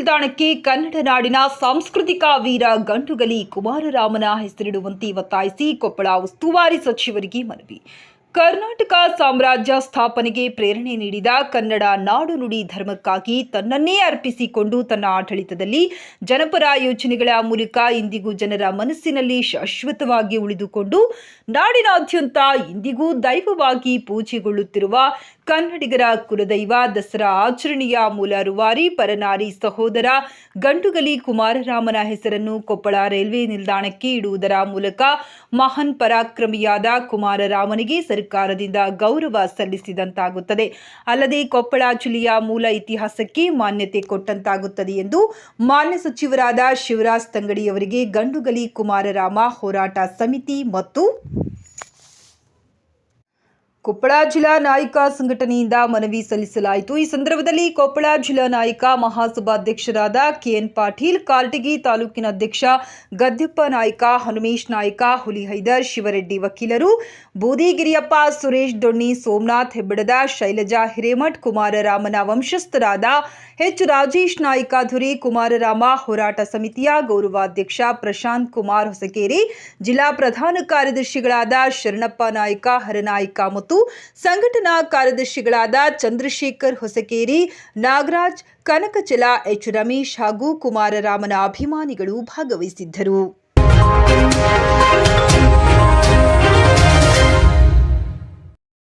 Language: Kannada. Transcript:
ನಿಲ್ದಾಣಕ್ಕೆ ಕನ್ನಡ ನಾಡಿನ ಸಾಂಸ್ಕೃತಿಕ ವೀರ ಗಂಟುಗಲಿ ಕುಮಾರರಾಮನ ಹೆಸರಿಡುವಂತೆ ಒತ್ತಾಯಿಸಿ ಕೊಪ್ಪಳ ಉಸ್ತುವಾರಿ ಸಚಿವರಿಗೆ ಮನವಿ. ಕರ್ನಾಟಕ ಸಾಮ್ರಾಜ್ಯ ಸ್ಥಾಪನೆಗೆ ಪ್ರೇರಣೆ ನೀಡಿದ ಕನ್ನಡ ನಾಡು ನುಡಿ ಧರ್ಮಕ್ಕಾಗಿ ತನ್ನನ್ನೇ ಅರ್ಪಿಸಿಕೊಂಡು ತನ್ನ ಆಡಳಿತದಲ್ಲಿ ಜನಪರ ಯೋಜನೆಗಳ ಮೂಲಕ ಇಂದಿಗೂ ಜನರ ಮನಸ್ಸಿನಲ್ಲಿ ಶಾಶ್ವತವಾಗಿ ಉಳಿದುಕೊಂಡು ನಾಡಿನಾದ್ಯಂತ ಇಂದಿಗೂ ದೈವವಾಗಿ ಪೂಜೆಗೊಳ್ಳುತ್ತಿರುವ ಕನ್ನಡಿಗರ ಕುಲದೈವ ದಸರಾ ಆಚರಣೆಯ ಮೂಲ ರೂವಾರಿ ಪರನಾರಿ ಸಹೋದರ ಗಂಟುಗಲಿ ಕುಮಾರರಾಮನ ಹೆಸರನ್ನು ಕೊಪ್ಪಳ ರೈಲ್ವೆ ನಿಲ್ದಾಣಕ್ಕೆ ಇಡುವುದರ ಮೂಲಕ ಮಹಾನ್ ಪರಾಕ್ರಮಿಯಾದ ಕುಮಾರರಾಮನಿಗೆ ಸರ್ಕಾರದಿಂದ ಗೌರವ ಸಲ್ಲಿಸಿದಂತಾಗುತ್ತದೆ. ಅಲ್ಲದೆ ಕೊಪ್ಪಳ ಜಿಲ್ಲೆಯ ಮೂಲ ಇತಿಹಾಸಕ್ಕೆ ಮಾನ್ಯತೆ ಕೊಟ್ಟಂತಾಗುತ್ತದೆ ಎಂದು ಮಾನ್ಯ ಸಚಿವರಾದ ಶಿವರಾಜ್ ತಂಗಡಿಯವರಿಗೆ ಗಂಡುಗಲಿ ಕುಮಾರರಾಮ ಹೋರಾಟ ಸಮಿತಿ ಮತ್ತು ಕೊಪ್ಪಳ ಜಿಲ್ಲಾ ನಾಯಕ ಸಂಘಟನೆಯಿಂದ ಮನವಿ ಸಲ್ಲಿಸಲಾಯಿತು. ಈ ಸಂದರ್ಭದಲ್ಲಿ ಕೊಪ್ಪಳ ಜಿಲ್ಲಾ ನಾಯಕ, ಮಹಾಸಭಾಧ್ಯಕ್ಷರಾದ ಕೆಎನ್ ಪಾಟೀಲ್, ಕಾಲ್ಟಗಿ ತಾಲೂಕಿನ ಅಧ್ಯಕ್ಷ ಗದ್ದೆಪ್ಪ ನಾಯ್ಕ, ಹನುಮೇಶ್ ನಾಯ್ಕ, ಹುಲಿಹೈದರ್ ಶಿವರೆಡ್ಡಿ ವಕೀಲರು, ಬೂದಿಗಿರಿಯಪ್ಪ ಸುರೇಶ್ ದೊಣ್ಣಿ, ಸೋಮನಾಥ್ ಹೆಬ್ಬಡದ ಶೈಲಜಾ ಹಿರೇಮಠ್, ಕುಮಾರರಾಮನ ವಂಶಸ್ಥರಾದ ಎಚ್ ರಾಜೇಶ್ ನಾಯಕ ಧುರಿ, ಕುಮಾರರಾಮ ಹೋರಾಟ ಸಮಿತಿಯ ಗೌರವಾಧ್ಯಕ್ಷ ಪ್ರಶಾಂತ್ ಕುಮಾರ್ ಹೊಸಕೇರಿ, ಜಿಲ್ಲಾ ಪ್ರಧಾನ ಕಾರ್ಯದರ್ಶಿಗಳಾದ ಶರಣಪ್ಪ ನಾಯ್ಕ, ಹರನಾಯ್ಕ ಸಂಘಟನಾ ಕಾರ್ಯದರ್ಶಿಗಳಾದ ಚಂದ್ರಶೇಖರ್ ಹೊಸಕೇರಿ ನಾಗರಾಜ್ ಕನಕಚಲ ಎಚ್ ರಮೇಶ್ ಹಾಗೂ ಕುಮಾರರಾಮನ ಅಭಿಮಾನಿಗಳು ಭಾಗವಹಿಸಿದ್ದರು.